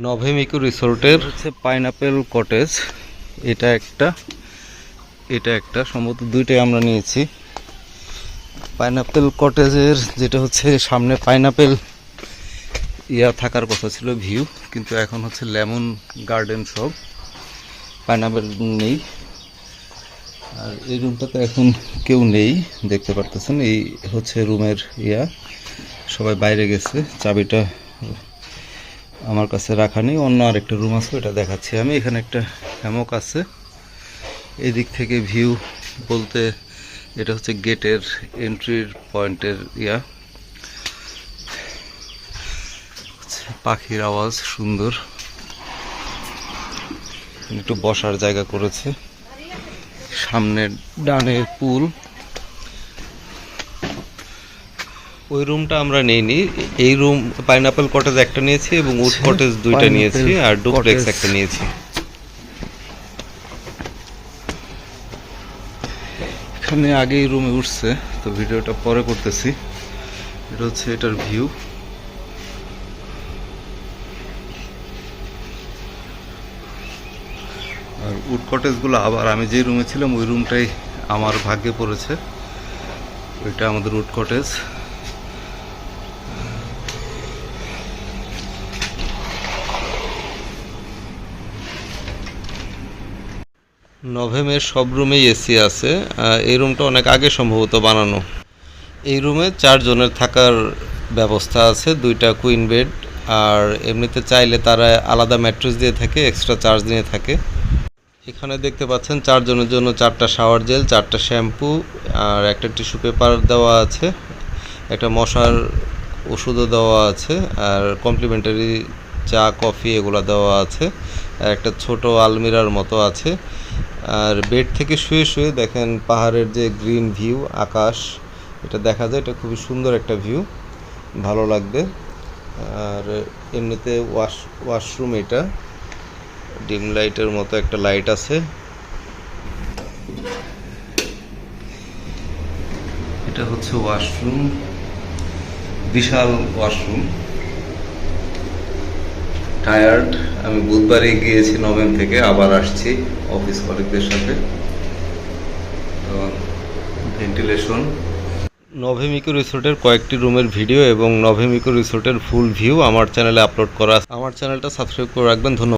নভেমিকো রিসোর্টের হচ্ছে pineapple cottage. এটা একটা এটা একটা, সম্ভবত দুইটাই আমরা নিয়েছি। পাইনাপেল কটেজের যেটা হচ্ছে সামনে পাইনাপেল, ইয়া থাকার কথা ছিল ভিউ, কিন্তু এখন হচ্ছে লেমন গার্ডেন সব। পাইনাপেল নেই। আর এই রুমটাতে এখন কেউ নেই, দেখতে পারতেছেন। এই হচ্ছে রুমের ইয়া। সবাই বাইরে গেছে, চাবিটা আমার কাছে রাখা নেই, অন্য আরেকটা রুম আছে ওটা দেখাচ্ছি আমি। এখানে একটা হ্যামক আছে। এদিক থেকে ভিউ বলতে এটা হচ্ছে গেটের এন্ট্রির পয়েন্টের ইয়া। পাখির আওয়াজ, সুন্দর। একটু বসার জায়গা করেছে। সামনে ডানে পুল ওই রুমটা আমরা নেইনি। এই রুম পাইনাপেল কটেজ একটা নিয়েছি এবং উড আচ্ছা, কটেজ দুইটা নিয়েছি আর ডুপ্লেক্স। একটা নিয়েছি। এখানে আগেই রুমে উঠছে তো ভিডিওটা পরে করতেছি। এটা হচ্ছে এটার ভিউ আর উড কটেজগুলো আবার আমি যে রুমে ছিলাম ওই রুমটাই আমার ভাগ্যে পড়েছে। ওইটা আমাদের উড কটেজ নভেমের সব রুমেই এসি আছে। এই রুমটা অনেক আগে সম্ভবত বানানো। এই রুমে চারজনের থাকার ব্যবস্থা আছে, দুইটা কুইন বেড আর এমনিতে চাইলে তারা আলাদা ম্যাট্রেস দিয়ে থাকে এক্সট্রা চার্জ নিয়ে থাকে। এখানে দেখতে পাচ্ছেন চারজনের জন্য চারটা শাওয়ার জেল চারটা শ্যাম্পু আর একটা টিস্যু পেপার দেওয়া আছে, একটা মশার ওষুধও দেওয়া আছে, আর কমপ্লিমেন্টারি চা কফি এগুলো দেওয়া আছে, আর একটা ছোট আলমিরার মতো আছে। আর বেড থেকে শুয়ে শুয়ে দেখেন পাহাড়ের যে গ্রিন ভিউ, আকাশ, এটা দেখা যায়, এটা খুবই সুন্দর একটা ভিউ, ভালো লাগবে। আর এমনিতে ওয়াশ, ওয়াশরুম এটা, ডিম লাইটের মতো একটা লাইট আছে। এটা হচ্ছে ওয়াশরুম, বিশাল ওয়াশরুম। টায়ার্ড আমি বুধবারে গিয়েছি নভেম থেকে, আবার আসছি অফিস কলিগদের সাথে। ভেন্টিলেশন নভেমিকো রিসোর্টের কয়েকটি রুমের ভিডিও এবং নভেমিকো রিসোর্টের ফুল ভিউ আমার চ্যানেলে আপলোড করা। আমার চ্যানেলটা সাবস্ক্রাইব করে রাখবেন, ধন্যবাদ।